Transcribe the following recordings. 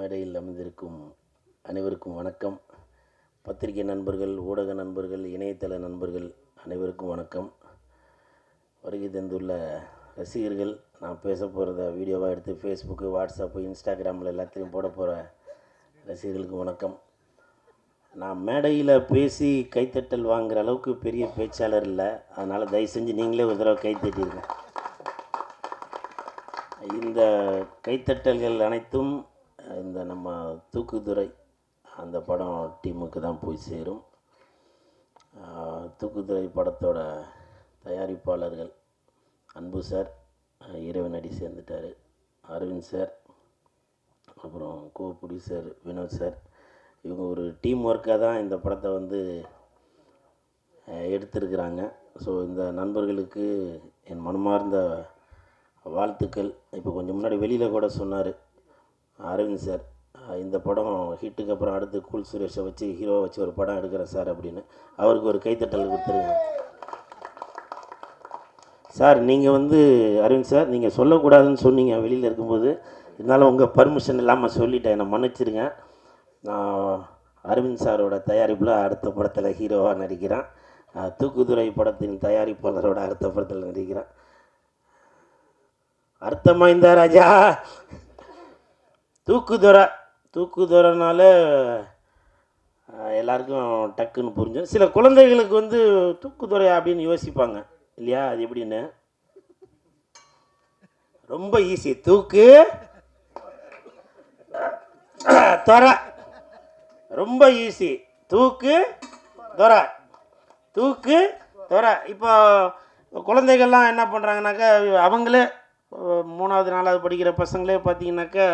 மேடையில் அமைந்திருக்கும் அனைவருக்கும் வணக்கம். பத்திரிகை நண்பர்கள் ஊடக நண்பர்கள் இணையதள நண்பர்கள் அனைவருக்கும் வணக்கம். வருகை தந்துள்ள ரசிகர்கள் நான் பேச போகிறத வீடியோவாக எடுத்து ஃபேஸ்புக்கு வாட்ஸ்அப்பு இன்ஸ்டாகிராமில் எல்லாத்தையும் போட போகிற ரசிகர்களுக்கு வணக்கம். நான் மேடையில் பேசி கைத்தட்டல் வாங்குகிற அளவுக்கு பெரிய பேச்சாளர் இல்லை. அதனால் தயவு செஞ்சு நீங்களே ஒரு தடவை கைத்தட்டிடுங்க இந்த கைத்தட்டல்கள் அனைத்தும் இந்த நம்ம தூக்குதுறை அந்த படம் டீமுக்கு தான் போய் சேரும். தூக்குதுரை தூக்குதுறை படத்தோட தயாரிப்பாளர்கள் அன்பு சார் இறைவனடி சேர்ந்துட்டார். அரவிந்த் சார் அப்புறம் கோ ப்ரொடியூசர் வினோத் சார் இவங்க ஒரு டீம் ஒர்க்காக தான் இந்த படத்தை வந்து எடுத்திருக்கிறாங்க. ஸோ இந்த நண்பர்களுக்கு என் மனமார்ந்த வாழ்த்துக்கள். இப்போ கொஞ்சம் முன்னாடி வெளியில் கூட சொன்னார் அரவிந்த் சார் இந்த படம் ஹிட்டுக்கு அப்புறம் அடுத்து கூல் சுரேஷை வச்சு ஹீரோவை வச்சு ஒரு படம் எடுக்கிறேன் சார் அப்படின்னு அவருக்கு ஒரு கைத்தட்டல் கொடுத்துருங்க. சார் நீங்கள் வந்து அரவிந்த் சார் நீங்கள் சொல்லக்கூடாதுன்னு சொன்னீங்க. வெளியில் இருக்கும்போது இருந்தாலும் உங்கள் பர்மிஷன் இல்லாமல் சொல்லிட்டேன். என்னை மன்னிச்சிருங்க. நான் அரவிந்த் சாரோட தயாரிப்பில் அடுத்த படத்தில் ஹீரோவாக நடிக்கிறேன். தூக்குதுறை படத்தின் தயாரிப்பாளரோட அடுத்த படத்தில் நடிக்கிறேன். அர்த்தமா இந்த ராஜா? தூக்குதுறை தூக்குதுறைனால எல்லாருக்கும் டக்குன்னு புரிஞ்சிடும் சில குழந்தைகளுக்கு வந்து தூக்குதுறை அப்படின்னு யோசிப்பாங்க. இல்லையா? அது எப்படின்னு? ரொம்ப ஈஸி தூக்கு துறை. ரொம்ப ஈஸி தூக்கு துறை. தூக்கு துறை. இப்போ குழந்தைகள்லாம் என்ன பண்ணுறாங்கனாக்கா அவங்களே மூணாவது நாலாவது படிக்கிற பசங்களே பார்த்தீங்கன்னாக்கா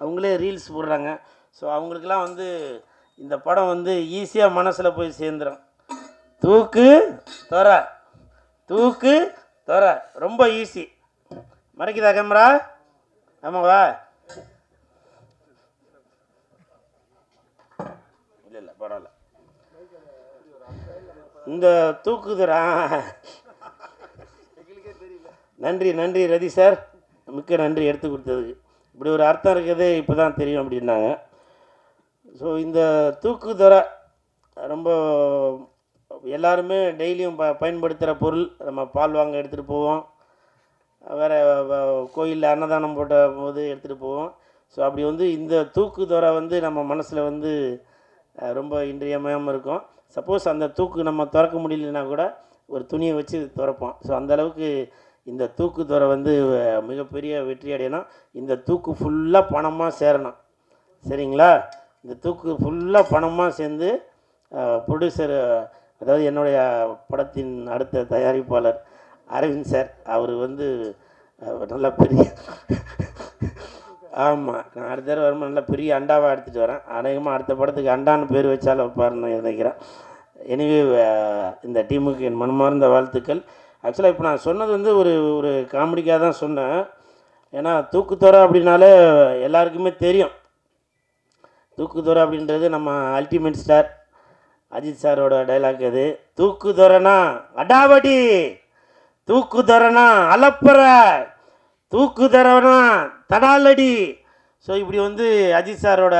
அவங்களே ரீல்ஸ் போடுறாங்க. ஸோ அவங்களுக்கெல்லாம் வந்து இந்த படம் வந்து ஈஸியாக மனசில் போய் சேர்ந்துடும் தூக்கு தொர. தூக்கு தொர. ரொம்ப ஈஸி. மறைக்குதா கேமரா? ஆமாவா? இல்லை இல்லை பரவாயில்ல. இந்த தூக்குதுரா நன்றி நன்றி ரதி சார். மிக்க நன்றி எடுத்து கொடுத்ததுக்கு. இப்படி ஒரு அர்த்தம் இருக்கிறதே இப்போ தான் தெரியும் அப்படின்னாங்க. ஸோ இந்த தூக்குதுறை ரொம்ப எல்லாருமே டெய்லியும் ப பயன்படுத்துகிற பொருள். நம்ம பால் வாங்க எடுத்துகிட்டு போவோம். வேறு கோயிலில் அன்னதானம் போட்ட போது எடுத்துகிட்டு போவோம். ஸோ அப்படி வந்து இந்த தூக்குதுறை வந்து நம்ம மனசில் வந்து ரொம்ப இன்றியமையாமல் இருக்கும். சப்போஸ் அந்த தூக்கு நம்ம திறக்க முடியலன்னா கூட ஒரு துணியை வச்சு திறப்போம். ஸோ அந்த அளவுக்கு இந்த தூக்குதுறை வந்து மிகப்பெரிய வெற்றி அடையணும். இந்த தூக்கு ஃபுல்லாக பணமாக சேரணும். சரிங்களா? இந்த தூக்கு ஃபுல்லாக பணமாக சேர்ந்து ப்ரொடியூசர் அதாவது என்னுடைய படத்தின் அடுத்த தயாரிப்பாளர் அரவிந்த் சார் அவர் வந்து நல்லா நல்ல பெரிய ஆமாம் நான் அடுத்த தடவை வரும்போது நல்ல பெரிய அண்டாவாக எடுத்துகிட்டு வரேன். அநேகமாக அடுத்த படத்துக்கு அண்டான்னு பேர் வச்சாலும் வைப்பாருன்னு நினைக்கிறேன். எனிவே இந்த டீமுக்கு என் மனமார்ந்த வாழ்த்துக்கள். ஆக்சுவலாக இப்போ நான் சொன்னது வந்து ஒரு ஒரு காமெடிக்காக தான் சொன்னேன். ஏன்னா தூக்குத்தொரை அப்படின்னாலே எல்லாருக்குமே தெரியும். தூக்குதுறை அப்படின்றது நம்ம அல்டிமேட் ஸ்டார் அஜித் சாரோட டைலாக் அது. தூக்குதுறைனா அடாவடி! தூக்குதுறைனா அலப்பற! தரவனா தடாலடி! ஸோ இப்படி வந்து அஜித் சாரோட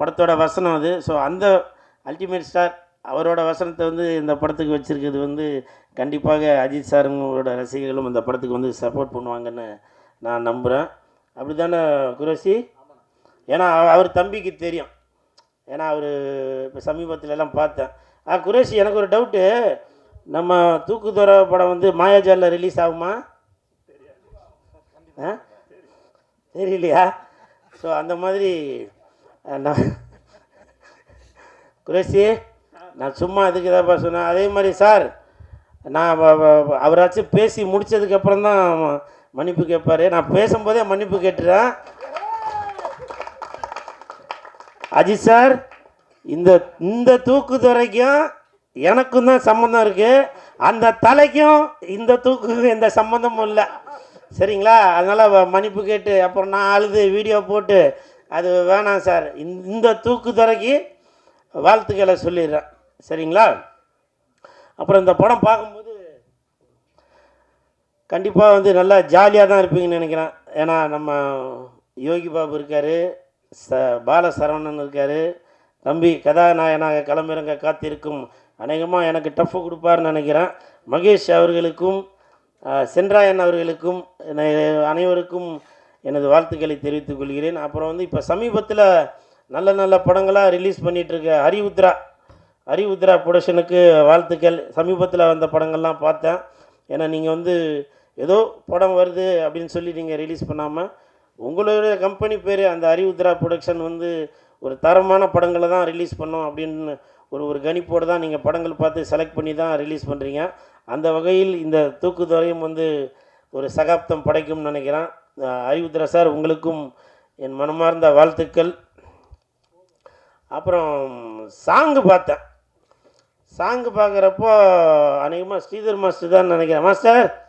படத்தோட வசனம் அது. ஸோ அந்த அல்டிமேட் ஸ்டார் அவரோட வசனத்தை வந்து இந்த படத்துக்கு வச்சுருக்கிறது வந்து கண்டிப்பாக அஜித் சாருங்களோட ரசிகர்களும் அந்த படத்துக்கு வந்து சப்போர்ட் பண்ணுவாங்கன்னு நான் நம்புகிறேன் அப்படி தானே குரேஷி? ஏன்னா அவ- அவர் தம்பிக்கு தெரியும். ஏன்னா அவர் இப்போ சமீபத்துலலாம் பார்த்தேன். ஆ குரேஷி எனக்கு ஒரு டவுட்டு நம்ம தூக்குதுறை படம் வந்து மாயாஜாலில் ரிலீஸ் ஆகுமா? ஆ? தெரியலையா? ஸோ அந்த மாதிரி நான் குரேஷி நான் சும்மா அதுக்கு தான்ப்பா சொன்னேன். அதே மாதிரி சார் நான் அவராச்சும் பேசி முடித்ததுக்கப்புறம் தான் மன்னிப்பு கேட்பார் நான் பேசும்போதே மன்னிப்பு கேட்டுறேன். அஜித் சார் இந்த இந்த தூக்குத்துறைக்கும் எனக்கும் தான் சம்மந்தம் இருக்குது அந்த தலைக்கும் இந்த தூக்குக்கும் எந்த சம்மந்தமும் இல்லை. சரிங்களா? அதனால் மன்னிப்பு கேட்டு அப்புறம் நான் அழுது வீடியோ போட்டு அது வேணாம் சார். இந்த- தூக்கு துறைக்கு வாழ்த்துக்களை சொல்லிடுறேன். சரிங்களா? அப்புறம் இந்த படம் பார்க்கும்போது கண்டிப்பாக வந்து நல்லா ஜாலியாக தான் இருப்பீங்கன்னு நினைக்கிறேன். ஏன்னா நம்ம யோகி பாபு இருக்கார் ச பால சரவணன் இருக்கார் தம்பி கதாநாயகனாக களமிறங்க காத்திருக்கும் அநேகமாக எனக்கு டஃப் கொடுப்பாருன்னு நினைக்கிறேன். மகேஷ் அவர்களுக்கும் அஹ், சென்றாயன் அவர்களுக்கும் அனைவருக்கும் எனது வாழ்த்துக்களை தெரிவித்துக் கொள்கிறேன். அப்புறம் வந்து இப்போ சமீபத்தில் நல்ல நல்ல படங்களாக ரிலீஸ் பண்ணிகிட்ருக்க ஹரிவுத்ரா ஹரிஉத்ரா புரொடக்ஷனுக்கு வாழ்த்துக்கள். சமீபத்தில் வந்த படங்கள்லாம் பார்த்தேன். ஏன்னா நீங்கள் வந்து ஏதோ படம் வருது அப்படின்னு சொல்லி நீங்கள் ரிலீஸ் பண்ணாமல் உங்களுடைய கம்பெனி பேர் அந்த ஹரிஉத்ரா புரொடக்ஷன் வந்து ஒரு தரமான படங்களை தான் ரிலீஸ் பண்ணோம் அப்படின்னு ஒரு ஒரு கணிப்போடு தான் நீங்கள் படங்கள் பார்த்து செலக்ட் பண்ணி தான் ரிலீஸ் பண்ணுறீங்க அந்த வகையில் இந்த தூக்குதுறையும் வந்து ஒரு சகாப்தம் படைக்கும்னு நினைக்கிறேன். அறிவுத்ரா சார் உங்களுக்கும் என் மனமார்ந்த வாழ்த்துக்கள். அப்புறம் சாங்கு பார்த்தேன். சாங்கு பார்க்குறப்போ அநேகமாக ஸ்ரீதர் மாஸ்டர் தான் நினைக்கிறேன். மாஸ்டர்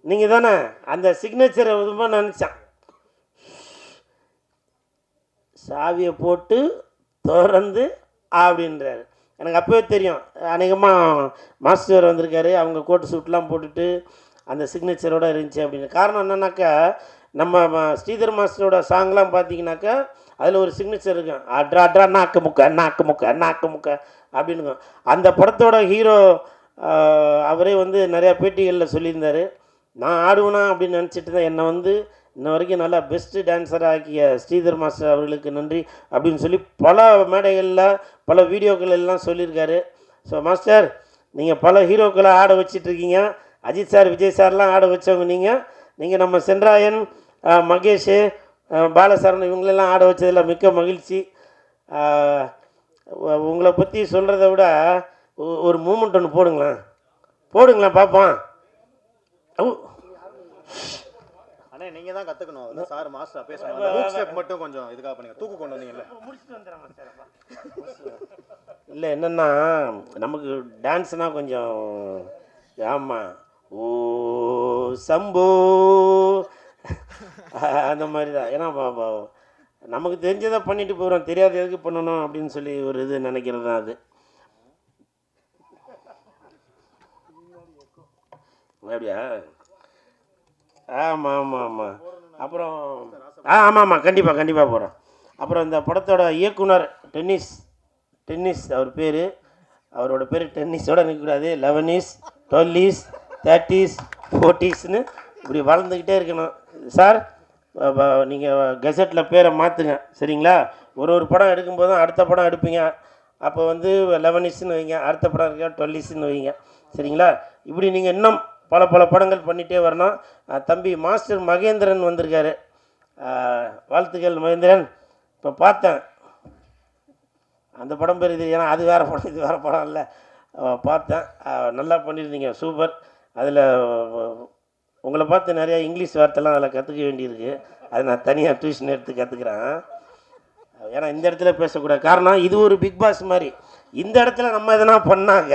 நீங்கள் தானே அந்த சிக்னேச்சரை விதமாக நினச்சேன். சாவியை போட்டு திறந்து அப்படின்றாரு. எனக்கு அப்போவே தெரியும். அநேகமாக மாஸ்டர் வந்திருக்காரு. அவங்க கோட்டு சூட்லாம் போட்டுட்டு அந்த சிக்னேச்சரோட இருந்துச்சு அப்படின்னு. காரணம் என்னன்னாக்கா நம்ம ம- ஸ்ரீதர் மாஸ்டரோட சாங்லாம் பார்த்தீங்கன்னாக்கா அதில் ஒரு சிக்னேச்சர் இருக்கும் அட்ரா அட்ரா நாக்கு முக்க நாக்கு முக்க நாக்கு முக்க. அப்படின்னு அந்த படத்தோட ஹீரோ அவரே வந்து நிறையா பேட்டிகளில் சொல்லியிருந்தார். நான் ஆடுவேனா அப்படின்னு நினச்சிட்டு தான் என்னை வந்து இன்ன வரைக்கும் நல்லா பெஸ்ட்டு டான்ஸர் ஆக்கிய ஸ்ரீதர் மாஸ்டர் அவர்களுக்கு நன்றி அப்படின்னு சொல்லி பல மேடைகளில் பல வீடியோக்கள் எல்லாம் சொல்லியிருக்காரு. ஸோ மாஸ்டர் நீங்கள் பல ஹீரோக்களை ஆட வச்சிட்ருக்கீங்க. அஜித் சார் விஜய் சார்லாம் ஆட வச்சவங்க நீங்கள் நீங்கள் நம்ம சென்றாயன் மகேஷ் பாலசரன் இவங்களெல்லாம் ஆட வச்சதில் மிக்க மகிழ்ச்சி. உங்களை பற்றி சொல்கிறத விட ஒரு மூமெண்ட் ஒன்று போடுங்களேன். போடுங்களேன் பார்ப்போம். அண்ணே நீங்க தான் கத்துக்கணும். அந்த சார் மாஸ்டர் பேசணும். அந்த ஹூக் ஸ்டெப் மட்டும் கொஞ்சம் இதுக்காக பண்ணுங்க தூக்கு கொண்டு வந்தீங்கல்ல. இல்லை என்னென்னா நமக்கு டான்ஸ்னால் கொஞ்சம் ஆமாம் ஓ சம்போ. அந்த மாதிரி தான் ஏன்னா நமக்கு தெரிஞ்சதை பண்ணிட்டு போகிறோம் தெரியாத எதுக்கு பண்ணணும் அப்படின்னு சொல்லி ஒரு இது நினைக்கிறது தான் அது. அப்படியா? ஆமாம் ஆமாம் ஆமாம் அப்புறம் ஆ ஆமாம் ஆமாம் கண்டிப்பாக கண்டிப்பாக போகிறோம் அப்புறம் இந்த படத்தோட இயக்குனர் டென்னிஸ் டென்னிஸ் அவர் பேர். அவரோட பேர் டென்னிஸோட நிற்கக்கூடாது லெவனிஸ் டுவெல்லிஸ் தேர்ட்டிஸ் ஃபோர்ட்டிஸ்னு இப்படி வளர்ந்துக்கிட்டே இருக்கணும். சார்? நீங்கள் கெசட்டில் பேரை மாற்றுங்க சரிங்களா? ஒரு ஒரு படம் எடுக்கும்போதும் அடுத்த படம் எடுப்பீங்க. அப்போ வந்து லெவனிஸ்னு வைங்க அடுத்த படம் இருக்க இஸ்ன்னு வைங்க சரிங்களா? இப்படி நீங்கள் இன்னும் பல பல படங்கள் பண்ணிகிட்டே வரணும். தம்பி மாஸ்டர் மகேந்திரன் வந்திருக்காரு. வாழ்த்துக்கள் மகேந்திரன். இப்போ பார்த்தேன். அந்த படம் பேர் இது ஏன்னா அது வேறு படம் இது வேறு படம் இல்லை. பார்த்தேன். நல்லா பண்ணியிருந்தீங்க சூப்பர். அதில் உங்களை பார்த்து நிறையா இங்கிலீஷ் வார்த்தைலாம் அதில் கற்றுக்க வேண்டியிருக்கு. அதை நான் தனியாக டியூஷன் எடுத்து கற்றுக்குறேன். ஏன்னா இந்த இடத்துல பேசக்கூடாது. காரணம் இது ஒரு பிக் பாஸ் மாதிரி. இந்த இடத்துல நம்ம எதனா பண்ணாங்க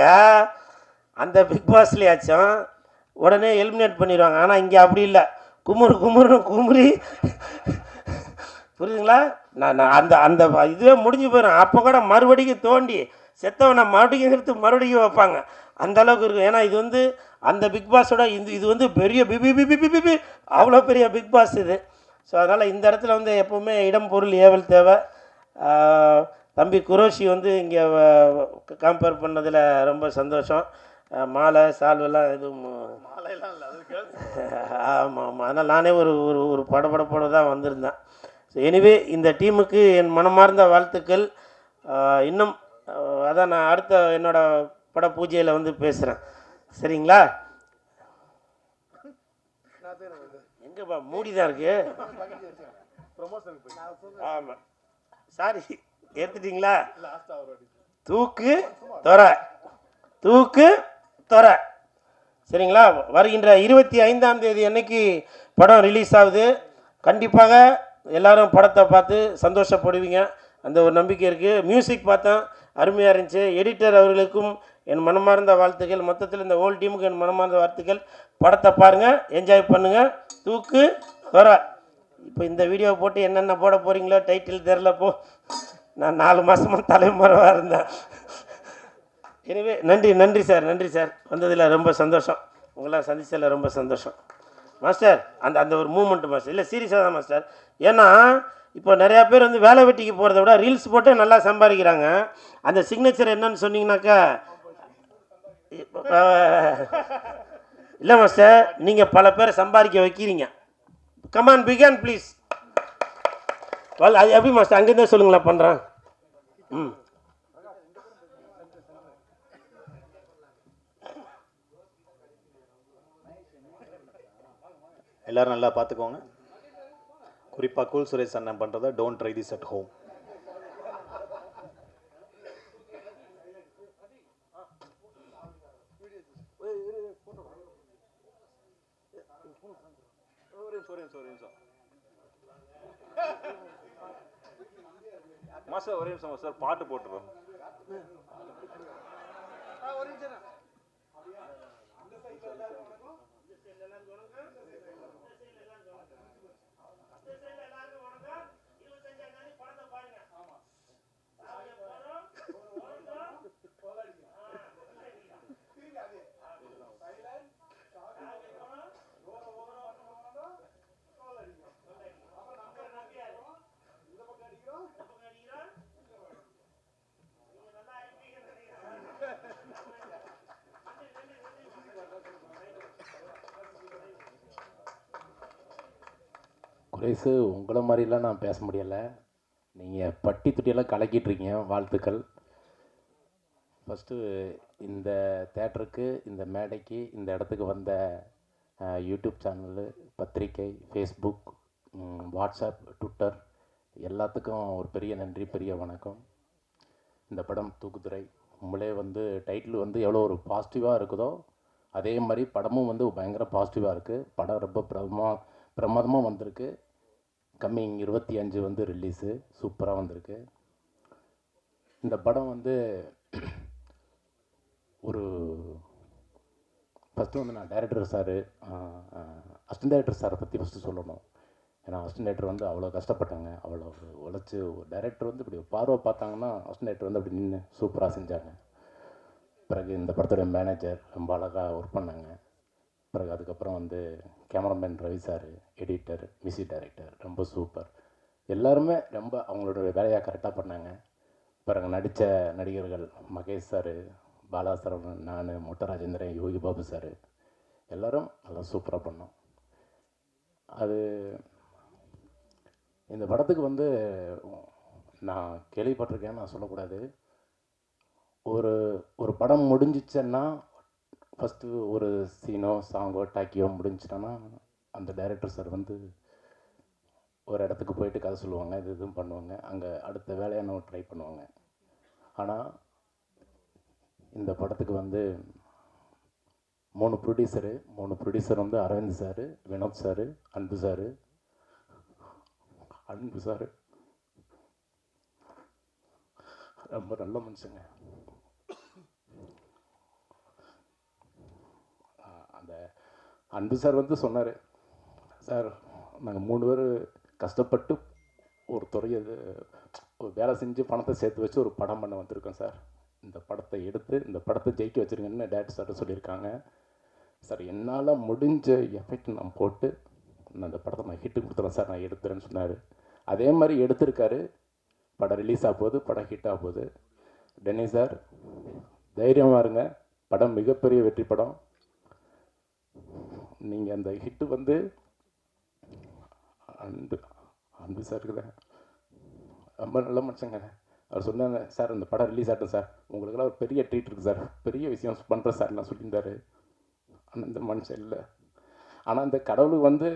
அந்த பிக் பாஸ்லேயாச்சும் உடனே எலிமினேட் பண்ணிடுவாங்க. ஆனால் இங்கே அப்படி இல்லை. குமுறு குமுறுன்னு குமுறி. புரியுதுங்களா? நான் நான் அந்த அந்த இதுவே முடிஞ்சு போயிடும். அப்போ கூட மறுபடியும் தோண்டி செத்தவனை மறுபடியும் எடுத்து மறுபடியும் வைப்பாங்க. அந்த அளவுக்கு இருக்கும். ஏன்னா இது வந்து அந்த பிக் பாஸோட இந்த இது வந்து பெரிய பிபி பிபி பிபி பி அவ்வளோ பெரிய பிக் பாஸ் இது. ஸோ அதனால் இந்த இடத்துல வந்து எப்போவுமே இடம் பொருள் ஏவல் தேவை. தம்பி குரோஷி வந்து இங்கே கம்பேர் பண்ணதில் ரொம்ப சந்தோஷம். மாலை சால்வெல்லாம் எதுவும் மாலையெல்லாம் இல்லை ஆமாம் ஆமாம் அதனால் நானே ஒரு ஒரு ஒரு படபடப்போடு தான் வந்திருந்தேன். ஸோ எனிவே இந்த டீமுக்கு என் மனமார்ந்த வாழ்த்துக்கள். இன்னும் அதான் நான் அடுத்த என்னோட பட பூஜையில் வந்து பேசுகிறேன் சரிங்களா? எங்கேப்பா மூடி தான் இருக்கு. ஆமாம் சாரி ஏற்றுட்டீங்களா தூக்கு தொர. தூக்கு தொர. சரிங்களா? வருகின்ற இருபத்தி ஐந்தாம் தேதி அன்னைக்கு படம் ரிலீஸ் ஆகுது. கண்டிப்பாக எல்லாரும் படத்தை பார்த்து சந்தோஷப்படுவீங்க. அந்த ஒரு நம்பிக்கை இருக்குது மியூசிக் பார்த்தேன். அருமையாக இருந்துச்சு. எடிட்டர் அவர்களுக்கும் என் மனமார்ந்த வாழ்த்துக்கள். மொத்தத்தில் இந்த ஹோல் டீமுக்கு என் மனமார்ந்த வாழ்த்துக்கள். படத்தை பாருங்கள் என்ஜாய் பண்ணுங்கள் தூக்கு வர இப்போ இந்த வீடியோ போட்டு என்னென்ன போட போகிறீங்களோ டைட்டில் தெரில போ. நான் நாலு மாதமாக தலைமுறைவாக இருந்தேன். எனவே நன்றி நன்றி சார் நன்றி சார் வந்ததில் ரொம்ப சந்தோஷம். உங்களாம் சந்தித்ததில் ரொம்ப சந்தோஷம். மாஸ்டர் அந்த அந்த ஒரு மூமெண்ட் மாஸ்டர். இல்லை சீரியஸாக தான் மாஸ்டர். ஏன்னா இப்போ நிறையா பேர் வந்து வேலை வெட்டிக்கு போகிறத விட ரீல்ஸ் போட்டு நல்லா சம்பாதிக்கிறாங்க. அந்த சிக்னேச்சர் என்னன்னு சொன்னீங்கன்னாக்கா இல்லை மாஸ்டர் நீங்கள் பல பேரை சம்பாதிக்க வைக்கிறீங்க. கமான் பிகான் ப்ளீஸ் வல் அது எப்படி மாஸ்டர்? அங்கேருந்தே சொல்லுங்களேன் பண்ணுறேன் ம். எல்லாரும் நல்லா பார்த்துக்கோங்க. குறிப்பாக கூல் சுரேஷ் அண்ணன் பண்ணுறத don't try this at home master ஒரே நிமிஷம் சார் பாட்டு போட்டுருவோம் குறைசு உங்களை மாதிரிலாம் நான் பேச முடியலை. நீங்கள் பட்டி துட்டியெல்லாம் கலக்கிட்டு இருக்கீங்க வாழ்த்துக்கள் ஃபஸ்ட்டு இந்த தேட்டருக்கு இந்த மேடைக்கு இந்த இடத்துக்கு வந்த யூடியூப் சேனலு பத்திரிக்கை ஃபேஸ்புக் வாட்ஸ்அப் ட்விட்டர் எல்லாத்துக்கும் ஒரு பெரிய நன்றி பெரிய வணக்கம். இந்த படம் தூக்குதுறை. உங்களே வந்து டைட்டில் வந்து எவ்வளோ ஒரு பாசிட்டிவாக இருக்குதோ அதே மாதிரி படமும் வந்து பயங்கர பாசிட்டிவாக இருக்குது படம் ரொம்ப பிரமா பிரமாதமாக வந்திருக்கு. கம்மிங் இருபத்தி அஞ்சு வந்து ரிலீஸு சூப்பராக வந்திருக்கு. இந்த படம் வந்து ஒரு ஃபஸ்ட்டு வந்து நான் டைரக்டர் சார் அஸ்டன் டைரக்டர் சாரை பற்றி ஃபஸ்ட்டு சொல்லணும். ஏன்னா அஸ்டன் டைரக்டர் வந்து அவ்வளோ கஷ்டப்பட்டாங்க. அவ்வளோ உழைச்சி டைரக்டர் வந்து இப்படி பார்வை பார்த்தாங்கன்னா அஸ்டன் டைரக்டர் வந்து அப்படி நின்று சூப்பராக செஞ்சாங்க. பிறகு இந்த படத்துடைய மேனேஜர் ரொம்ப அழகாக ஒர்க் பண்ணாங்க. பிறகு அதுக்கப்புறம் வந்து cameraman Ravi sir editor music director ரொம்ப சூப்பர் எல்லாருமே ரொம்ப அவங்களோட வேலையாக கரெக்டாக பண்ணாங்க. பிறகு நடித்த நடிகர்கள் மகேஷ் சார் பாலா சரவணன் நான் மொட்ட ராஜேந்திரன் யோகி பாபு சார் எல்லோரும் நல்லா சூப்பராக பண்ணோம். அது இந்த படத்துக்கு வந்து நான் கேள்விப்பட்டிருக்கேன் நான் சொல்லக்கூடாது. ஒரு ஒரு படம் முடிஞ்சிச்சுன்னா ஃபஸ்ட்டு ஒரு சீனோ சாங்கோ டாக்கியோ முடிஞ்சிட்டோன்னா அந்த டைரக்டர் சார் வந்து ஒரு இடத்துக்கு போயிட்டு கதை சொல்லுவாங்க இது இதுவும் பண்ணுவாங்க. அங்கே அடுத்த வேலையை நம்ம ட்ரை பண்ணுவாங்க. ஆனால் இந்த படத்துக்கு வந்து மூணு ப்ரொடியூசரு மூணு ப்ரொடியூசர் வந்து Aravind sir Vinod sir Anbu sir Anbu sir ரொம்ப நல்ல மனுஷங்க ஆஹ் அந்த அன்பு சார் வந்து சொன்னார். சார் நாங்கள் மூணு பேர் கஷ்டப்பட்டு ஒரு துறையை ஒரு வேலை செஞ்சு பணத்தை சேர்த்து வச்சு ஒரு படம் பண்ண வந்திருக்கோம் சார். இந்த படத்தை எடுத்து இந்த படத்தை ஜெயிக்க வச்சுருங்கன்னு டேரக்டர் சார் சொல்லியிருக்காங்க. சார் என்னால் முடிஞ்ச எஃபெக்ட் நான் போட்டு நான் அந்த படத்தை நான் ஹிட்டு கொடுத்துறேன் சார். நான் எடுத்துறேன்னு சொன்னார். அதே மாதிரி எடுத்திருக்காரு. படம் ரிலீஸ் ஆக போகுது படம் ஹிட் ஆக போகுது. டென்னி சார் தைரியமாக இருங்க. படம் மிகப்பெரிய வெற்றி படம். நீங்கள் அந்த ஹிட்டு வந்து அன்பு அன்பு சாருக்கு தான் ரொம்ப நல்ல மனுஷங்க. அவர் சொன்னாங்க சார் அந்த படம் ரிலீஸ் ஆகட்டும் சார் உங்களுக்கெல்லாம் ஒரு பெரிய ட்ரீட் இருக்குது சார் பெரிய விஷயம் பண்ணுறேன் சார் நான் சொல்லியிருந்தாரு. ஆனால் இந்த மனுஷன் இல்லை. ஆனால் இந்த கடவுளுக்கு வந்து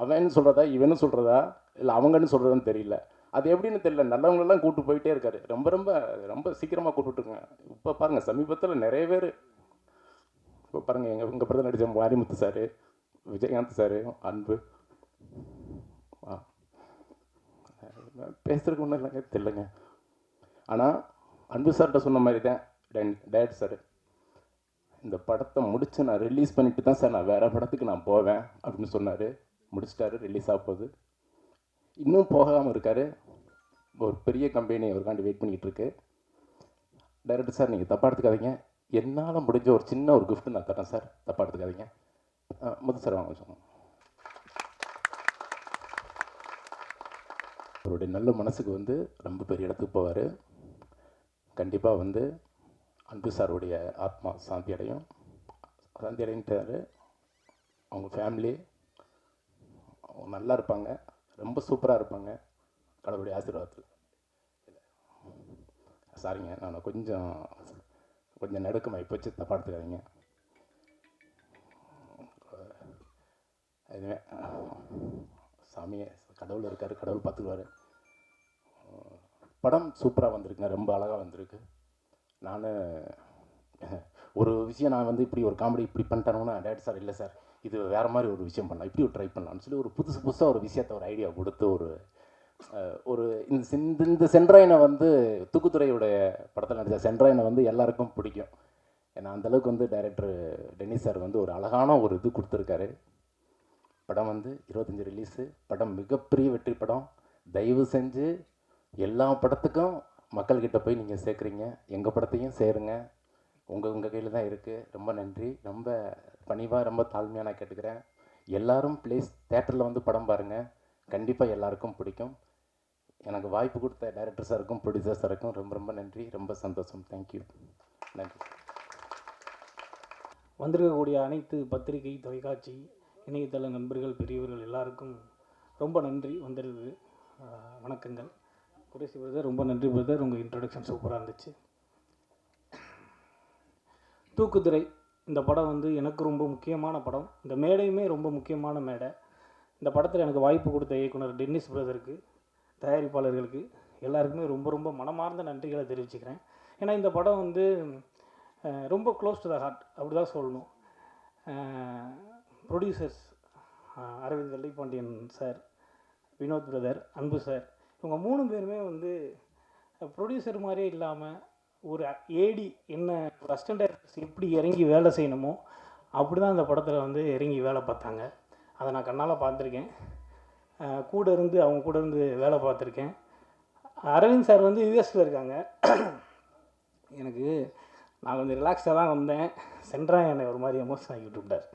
அவன் சொல்கிறதா இவனு சொல்கிறதா இல்லை அவங்கன்னு சொல்கிறதான்னு தெரியல. அது எப்படின்னு தெரியல. நல்லவங்களெல்லாம் கூப்பிட்டு போயிட்டே இருக்காரு. ரொம்ப ரொம்ப ரொம்ப சீக்கிரமாக கூப்பிட்டுருங்க இப்போ பாருங்கள் சமீபத்தில் நிறைய பேர் இப்போ பாருங்கள் எங்கள் உங்கள் படத்தில் நடித்த வாரிமுத்து சார் விஜயகாந்த் சார் அன்பு. ஆ. பேசுறதுக்கு ஒன்றும் இல்லைங்க தெரியலங்க. ஆனால் அன்பு சார்கிட்ட சொன்ன மாதிரி தான் டேட் சார். இந்த படத்தை முடித்து நான் ரிலீஸ் பண்ணிட்டு தான் சார் நான் வேறு படத்துக்கு நான் போவேன் அப்படின்னு சொன்னார். முடிச்சிட்டாரு ரிலீஸ் ஆக போகுது. இன்னும் போகாமல் இருக்கார். ஒரு பெரிய கம்பெனி அவருக்காண்டி வெயிட் பண்ணிக்கிட்டு இருக்கு. டைரக்டர் சார் நீங்கள் தப்பாக எடுத்துக்காதீங்க. என்னால் முடிஞ்ச ஒரு சின்ன ஒரு கிஃப்ட் நான் தரேன் சார் தப்பாக எடுத்துக்காதீங்க. முத்து சார் வாங்க கொஞ்சம் அவருடைய நல்ல மனசுக்கு வந்து ரொம்ப பெரிய இடத்துக்கு போவார். கண்டிப்பாக வந்து அன்பு சாருடைய ஆத்மா சாந்தி அடையும். சாந்தி அடைஞ்சிட்டாரு. அவங்க ஃபேமிலி அவங்க நல்லா இருப்பாங்க. ரொம்ப சூப்பராக இருப்பாங்க. கடவுளுடைய ஆசீர்வாதத்தில். சாரிங்க நான் கொஞ்சம் கொஞ்சம் நடுக்கமாக இப்போ வச்சு தப்பாக எடுத்துக்காதீங்க இதுவே சாமியை கடவுள் இருக்கார் கடவுள் பார்த்துக்குவார். படம் சூப்பராக வந்திருக்குங்க ரொம்ப அழகாக வந்திருக்கு. நான் ஒரு விஷயம் நான் வந்து இப்படி ஒரு காமெடி இப்படி பண்ணிட்டேன்னா டேட் சார் இல்லை சார். இது வேறு மாதிரி ஒரு விஷயம் பண்ணலாம். இப்படி ஒரு ட்ரை பண்ணலாம்னு சொல்லி ஒரு புதுசு புதுசாக ஒரு விஷயத்த ஒரு ஐடியா கொடுத்து ஒரு ஒரு இந்த செந்த- இந்த சென்ட்ராயனை வந்து தூக்குத்துறையுடைய படத்தில் நடித்த சென்ட்ராயனை வந்து எல்லாருக்கும் பிடிக்கும். ஏன்னா அந்தளவுக்கு வந்து டைரக்டர் டென்னிஸ் சார் வந்து ஒரு அழகான ஒரு இது கொடுத்துருக்காரு. படம் வந்து இருபத்தஞ்சி ரிலீஸு படம் மிகப்பெரிய வெற்றி படம். தயவு செஞ்சு எல்லா படத்துக்கும் மக்கள்கிட்ட போய் நீங்கள் சேர்க்குறீங்க. எங்கள் படத்தையும் சேருங்க. உங்கள் உங்கள் கையில் தான் இருக்குது ரொம்ப நன்றி. ரொம்ப பணிவாக ரொம்ப தாழ்மையாக நான் கேட்டுக்கிறேன். எல்லாரும் ப்ளீஸ் தேட்டரில் வந்து படம் பாருங்கள் கண்டிப்பாக எல்லாருக்கும் பிடிக்கும். எனக்கு வாய்ப்பு கொடுத்த டைரக்டர் சாருக்கும் ப்ரொடியூசர் சாருக்கும் ரொம்ப ரொம்ப நன்றி. ரொம்ப சந்தோஷம். தேங்க்யூ நன்றி. வந்திருக்கக்கூடிய அனைத்து பத்திரிகை தொலைக்காட்சி இணையதள நண்பர்கள் பெரியவர்கள் எல்லாருக்கும் ரொம்ப நன்றி வந்திருக்கு வணக்கங்கள். குறைசி பிரதர் ரொம்ப நன்றி பிரதர் உங்கள் இன்ட்ரடக்ஷன் சூப்பராக இருந்துச்சு. தூக்குதுறை இந்த படம் வந்து எனக்கு ரொம்ப முக்கியமான படம். இந்த மேடையுமே ரொம்ப முக்கியமான மேடை. இந்த படத்தில் எனக்கு வாய்ப்பு கொடுத்த இயக்குனர் டென்னிஸ் பிரதருக்கு தயாரிப்பாளர்களுக்கு எல்லாருக்குமே ரொம்ப ரொம்ப மனமார்ந்த நன்றிகளை தெரிவிச்சுக்கிறேன். ஏன்னா இந்த படம் வந்து ரொம்ப க்ளோஸ் டு த ஹார்ட் அப்படி தான் சொல்லணும் producers Aravind Vellaipandian sir Vinod brother Anbu sir இவங்க மூணு பேருமே வந்து ப்ரொடியூசர் மாதிரியே இல்லாமல் ஒரு ஏடி என்ன ஒரு அசிஸ்டன்ட் டைரக்டர்ஸ் எப்படி இறங்கி வேலை செய்யணுமோ அப்படி தான் அந்த படத்தில் வந்து இறங்கி வேலை பார்த்தாங்க. அதை நான் கண்ணால் பார்த்துருக்கேன். கூட இருந்து அவங்க கூட இருந்து வேலை பார்த்துருக்கேன். அரவிந்த் சார் வந்து யூஎஸில் இருக்காங்க. எனக்கு நான் கொஞ்சம் ரிலாக்ஸாக தான் வந்தேன். சென்ட்ரா என்னை ஒரு மாதிரி எமோஷன் ஆகி விட்டுவிட்டார்.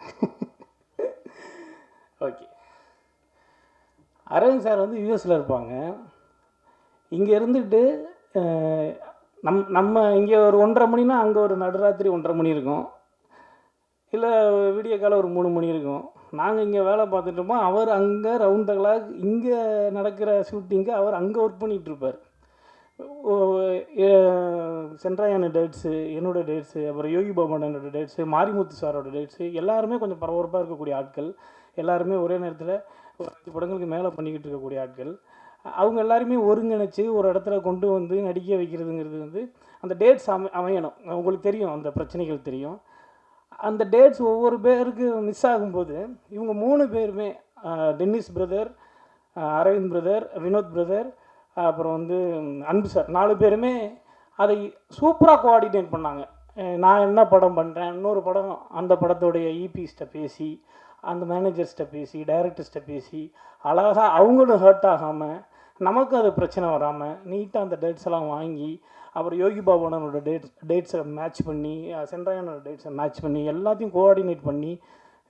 ஓகே அரவிந்த் சார் வந்து யூஎஸில் இருப்பாங்க. இங்கே இருந்துட்டு நம் நம்ம இங்கே ஒரு ஒன்றரை மணினா அங்கே ஒரு நடுராத்திரி ஒன்றரை மணி இருக்கும். இல்லை விடிய காலம் ஒரு மூணு மணி இருக்கும். நாங்கள் இங்கே வேலை பார்த்துட்ருப்போம் அவர் அங்கே ரவுண்ட் த கிளாக் இங்கே நடக்கிற ஷூட்டிங்க்கு அவர் அங்கே ஒர்க் பண்ணிகிட்ருப்பார் சென்ட்ராயான டேட்ஸு என்னோடய டேட்ஸு அப்புறம் யோகி பவனோட டேட்ஸு மாரிமுத்து சாரோட டேட்ஸு எல்லாருமே கொஞ்சம் பரபரப்பாக இருக்கக்கூடிய ஆட்கள். எல்லாருமே ஒரே நேரத்தில் ஒரு அஞ்சு படங்களுக்கு மேலே பண்ணிக்கிட்டு இருக்கக்கூடிய ஆட்கள். அவங்க எல்லாருமே ஒருங்கிணைச்சு ஒரு இடத்துல கொண்டு வந்து நடிக்க வைக்கிறதுங்கிறது வந்து அந்த டேட்ஸ் அமை அமையணும். உங்களுக்கு தெரியும் அந்த பிரச்சனைகள் தெரியும். அந்த டேட்ஸ் ஒவ்வொரு பேருக்கு மிஸ் ஆகும்போது இவங்க மூணு பேருமே Dennis brother Aravind brother Vinod brother அப்புறம் வந்து அன்பு சார் நாலு பேருமே அதை சூப்பராக கோஆர்டினேட் பண்ணாங்க. நான் என்ன படம் பண்ணுறேன் இன்னொரு படம் அந்த படத்தோடைய இபிஸ்ட்டை பேசி அந்த மேனேஜர்ஸ்கிட்ட பேசி டைரக்டர்ஸ்கிட்ட பேசி அழகாக அவங்களும் ஹர்ட் ஆகாமல் நமக்கு அது பிரச்சனை வராமல் நீட்டாக அந்த டேட்ஸ் எல்லாம் வாங்கி அப்புறம் யோகி பாபனோட டேட்ஸ் டேட்ஸை மேட்ச் பண்ணி சென்ட்ராயனோட டேட்ஸை மேட்ச் பண்ணி எல்லாத்தையும் கோஆர்டினேட் பண்ணி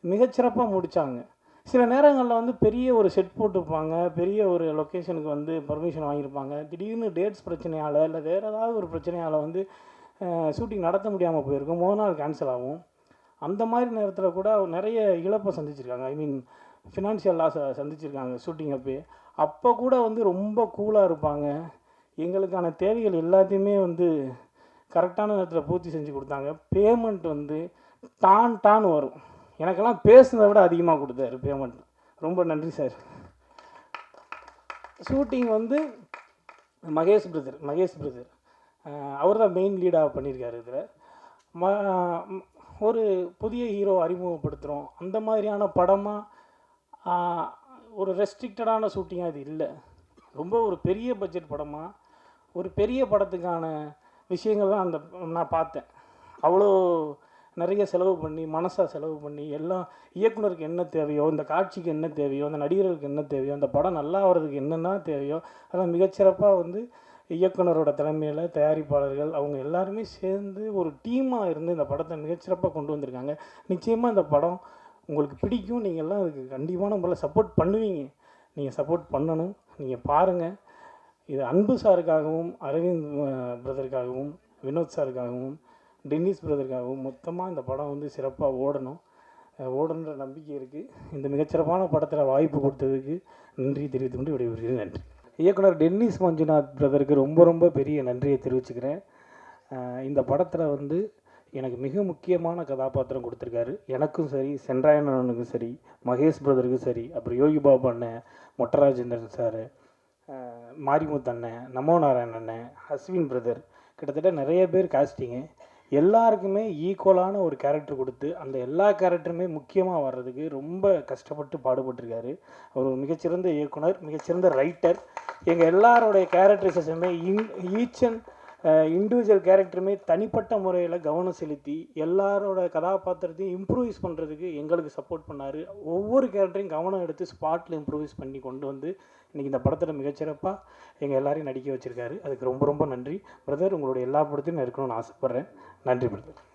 மிகச்சிறப்பாக முடித்தாங்க சில நேரங்களில் வந்து பெரிய ஒரு செட் போட்டிருப்பாங்க. பெரிய ஒரு லொக்கேஷனுக்கு வந்து பர்மிஷன் வாங்கியிருப்பாங்க. திடீர்னு டேட்ஸ் பிரச்சனையால் இல்லை வேறு ஏதாவது ஒரு பிரச்சனையால் வந்து ஷூட்டிங் நடத்த முடியாமல் போயிருக்கும். மொதல் நாள் கேன்சல் ஆகும். அந்த மாதிரி நேரத்தில் கூட நிறைய இழப்பை சந்திச்சிருக்காங்க. ஐ மீன் ஃபினான்ஷியல் லாஸை சந்திச்சிருக்காங்க ஷூட்டிங் அப்போயே. அப்போ கூட வந்து ரொம்ப கூலாக இருப்பாங்க. எங்களுக்கான தேவைகள் எல்லாத்தையுமே வந்து கரெக்டான நேரத்தில் பூர்த்தி செஞ்சு கொடுத்தாங்க. பேமெண்ட் வந்து டான் டான் வரும். எனக்கெல்லாம் பேசுனதை விட அதிகமாக கொடுத்தாரு பேமெண்ட் ரொம்ப நன்றி சார் ஷூட்டிங் வந்து மகேஷ் பிரதர் மகேஷ் பிரதர் அவர் தான் மெயின் லீடாக பண்ணியிருக்காரு இதில். ம ஒரு புதிய ஹீரோ அறிமுகப்படுத்துகிறோம் அந்த மாதிரியான படமாக ஒரு ரெஸ்ட்ரிக்டடான ஷூட்டிங்காக அது இல்லை. ரொம்ப ஒரு பெரிய பட்ஜெட் படமாக ஒரு பெரிய படத்துக்கான விஷயங்கள் தான் அந்த நான் பார்த்தேன். அவ்வளோ நிறைய செலவு பண்ணி மனசாக செலவு பண்ணி எல்லாம் இயக்குனருக்கு என்ன தேவையோ இந்த காட்சிக்கு என்ன தேவையோ அந்த நடிகர்களுக்கு என்ன தேவையோ அந்த படம் நல்லா வர்றதுக்கு என்னென்ன தேவையோ அதெல்லாம் மிகச்சிறப்பாக வந்து இயக்குனரோட தலைமையில் தயாரிப்பாளர்கள் அவங்க எல்லாருமே சேர்ந்து ஒரு டீமாக இருந்து இந்த படத்தை மிகச்சிறப்பாக கொண்டு வந்திருக்காங்க. நிச்சயமாக இந்த படம் உங்களுக்கு பிடிக்கும். நீங்கள்லாம் அதுக்கு கண்டிப்பான முறையில் சப்போர்ட் பண்ணுவீங்க. நீங்கள் சப்போர்ட் பண்ணணும். நீங்கள் பாருங்கள் இது அன்பு சாருக்காகவும் அரவிந்த் பிரதருக்காகவும் வினோத் சாருக்காகவும் டென்னிஸ் பிரதருக்காகவும் மொத்தமாக இந்த படம் வந்து சிறப்பாக ஓடணும். ஓடணுன்ற நம்பிக்கை இருக்குது இந்த மிகச்சிறப்பான படத்தில் வாய்ப்பு கொடுத்ததுக்கு நன்றி தெரிவித்து கொண்டு விடைபெறுகிறேன். நன்றி. இயக்குனர் டென்னிஸ் மஞ்சுநாத் பிரதருக்கு ரொம்ப ரொம்ப பெரிய நன்றியை தெரிவிச்சுக்கிறேன். இந்த படத்தில் வந்து எனக்கு மிக முக்கியமான கதாபாத்திரம் கொடுத்துருக்காரு. எனக்கும் சரி சென்றாயனனுக்கும் சரி மகேஷ் பிரதருக்கும் சரி அப்புறம் யோகி பாபு அண்ணன் மொட்டராஜேந்திரன் சார் மாரிமுத்து அண்ணன் நமோ நாராயண் அண்ணன் அஸ்வின் பிரதர் கிட்டத்தட்ட நிறைய பேர் காஸ்டிங்கு எல்லாருக்குமே ஈக்குவலான ஒரு கேரக்டர் கொடுத்து அந்த எல்லா கேரக்டருமே முக்கியமாக வர்றதுக்கு ரொம்ப கஷ்டப்பட்டு பாடுபட்டிருக்காரு. அவர் ஒரு மிகச்சிறந்த இயக்குனர் மிகச்சிறந்த ரைட்டர் எங்கள் எல்லாரோடைய கேரக்டரைசேஷனுமே இன் ஈச் அண்ட் இண்டிவிஜுவல் கேரக்டருமே தனிப்பட்ட முறையில் கவனம் செலுத்தி எல்லாரோட கதாபாத்திரத்தையும் இம்ப்ரூவைஸ் பண்ணுறதுக்கு எங்களுக்கு சப்போர்ட் பண்ணார். ஒவ்வொரு கேரக்டரையும் கவனம் எடுத்து ஸ்பாட்டில் இம்ப்ரூவைஸ் பண்ணி கொண்டு வந்து இன்றைக்கி இந்த படத்தில் மிகச்சிறப்பாக எங்கள் எல்லாரையும் நடிக்க வச்சுருக்காரு. அதுக்கு ரொம்ப ரொம்ப நன்றி. பிரதர் உங்களுடைய எல்லா படத்தையும் நான் இருக்கணும்னு ஆசைப்பட்றேன். நன்றி பிரதர்